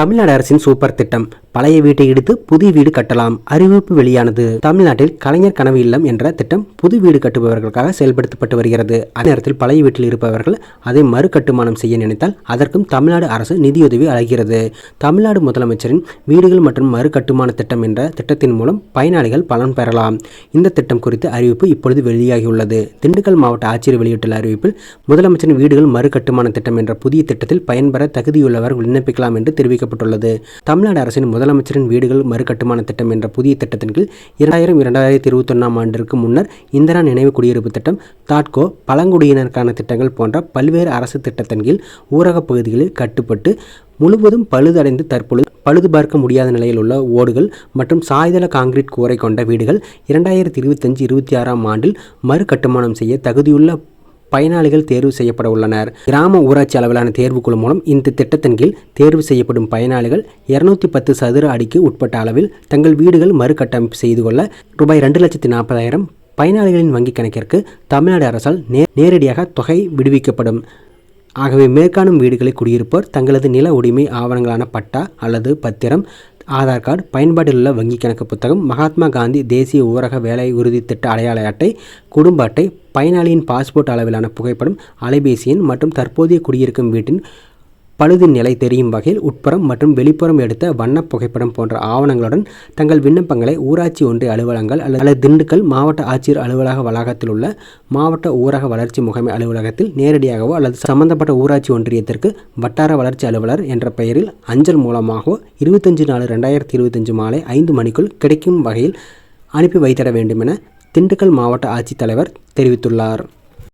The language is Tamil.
தமிழ்நாடு அரசின் சூப்பர் திட்டம். பழைய வீட்டை இடித்து புதிய வீடு கட்டலாம். அறிவிப்பு வெளியானது. தமிழ்நாட்டில் கலைஞர் கனவு இல்லம் என்ற திட்டம் புது வீடு கட்டுபவர்களுக்காக செயல்படுத்தப்பட்டு வருகிறது. அதே நேரத்தில் பழைய வீட்டில் இருப்பவர்கள் அதை மறு கட்டுமானம் செய்ய நினைத்தால் அதற்கும் தமிழ்நாடு அரசு நிதியுதவி அளிக்கிறது. தமிழ்நாடு முதலமைச்சரின் வீடுகள் மற்றும் மறு கட்டுமான திட்டம் என்ற திட்டத்தின் மூலம் பயனாளிகள் பலன் பெறலாம். இந்த திட்டம் குறித்த அறிவிப்பு இப்பொழுது வெளியாகியுள்ளது. திண்டுக்கல் மாவட்ட ஆட்சியர் வெளியிட்டுள்ள அறிவிப்பில் முதலமைச்சரின் வீடுகள் மறு கட்டுமான திட்டம் என்ற புதிய திட்டத்தில் பயன்பெற தகுதியுள்ளவர் விண்ணப்பிக்கலாம் என்று தெரிவிக்கப்பட்டுள்ளது. அறிவிக்கப்பட்டுள்ளது தமிழ்நாடு அரசின் முதலமைச்சரின் வீடுகள் மறுகட்டுமான திட்டம் என்ற புதிய திட்டத்தின் கீழ் இரண்டாயிரம் இரண்டாயிரத்தி இருபத்தொன்னாம் ஆண்டிற்கு முன்னர் இந்திரா நினைவு குடியிருப்பு திட்டம் தாட்கோ பழங்குடியினருக்கான திட்டங்கள் போன்ற பல்வேறு அரசு திட்டத்தின் கீழ் ஊரகப் பகுதிகளில் கட்டுப்பட்டு முழுவதும் பழுதடைந்து தற்பொழுது பழுது பார்க்க முடியாத நிலையில் உள்ள ஓடுகள் மற்றும் சாய்தள காங்கிரீட் கூரை கொண்ட வீடுகள் இரண்டாயிரத்தி இருபத்தஞ்சு இருபத்தி ஆறாம் ஆண்டில் மறு கட்டுமானம் செய்ய தகுதியுள்ள பயனாளிகள் தேர்வு செய்யப்பட உள்ளனர். கிராம ஊராட்சி அளவிலான தேர்வுக்குழு மூலம் இந்த திட்டத்தின் கீழ் தேர்வு செய்யப்படும் பயனாளிகள் இருநூத்தி பத்து சதுர அடிக்கு உட்பட்ட அளவில் தங்கள் வீடுகள் மறுகட்டமைப்பு செய்து கொள்ள ரூபாய் ரெண்டு லட்சத்தி நாற்பதாயிரம் பயனாளிகளின் வங்கிக் கணக்கிற்கு தமிழ்நாடு அரசால் நே நேரடியாக தொகை விடுவிக்கப்படும். ஆகவே மேற்காணும் வீடுகளில் குடியிருப்போர் தங்களது நில உரிமை ஆவணங்களான பட்டா அல்லது பத்திரம் ஆதார் கார்டு பயன்பாட்டில் உள்ள வங்கி கணக்கு புத்தகம் மகாத்மா காந்தி தேசிய ஊரக வேலை உறுதி திட்ட அடையாள அட்டை குடும்ப அட்டை பயனாளியின் பாஸ்போர்ட் அளவிலான புகைப்படம் அலைபேசி எண் மற்றும் தற்போதைய குடியிருக்கும் வீட்டின் பழுது நிலை தெரியும் வகையில் உட்புறம் மற்றும் வெளிப்புறம் எடுத்த வண்ணப் புகைப்படம் போன்ற ஆவணங்களுடன் தங்கள் விண்ணப்பங்களை ஊராட்சி ஒன்றிய அலுவலகங்கள் அல்லது திண்டுக்கல் மாவட்ட ஆட்சியர் அலுவலக வளாகத்தில் உள்ள மாவட்ட ஊரக வளர்ச்சி முகமை அலுவலகத்தில் நேரடியாகவோ அல்லது சம்பந்தப்பட்ட ஊராட்சி ஒன்றியத்திற்கு வட்டார வளர்ச்சி அலுவலர் என்ற பெயரில் அஞ்சல் மூலமாகவோ இருபத்தஞ்சு நாலு ரெண்டாயிரத்தி இருபத்தஞ்சு மாலை ஐந்து மணிக்குள் கிடைக்கும் வகையில் அனுப்பி வைத்திட வேண்டும் என திண்டுக்கல் மாவட்ட ஆட்சித்தலைவர் தெரிவித்துள்ளார்.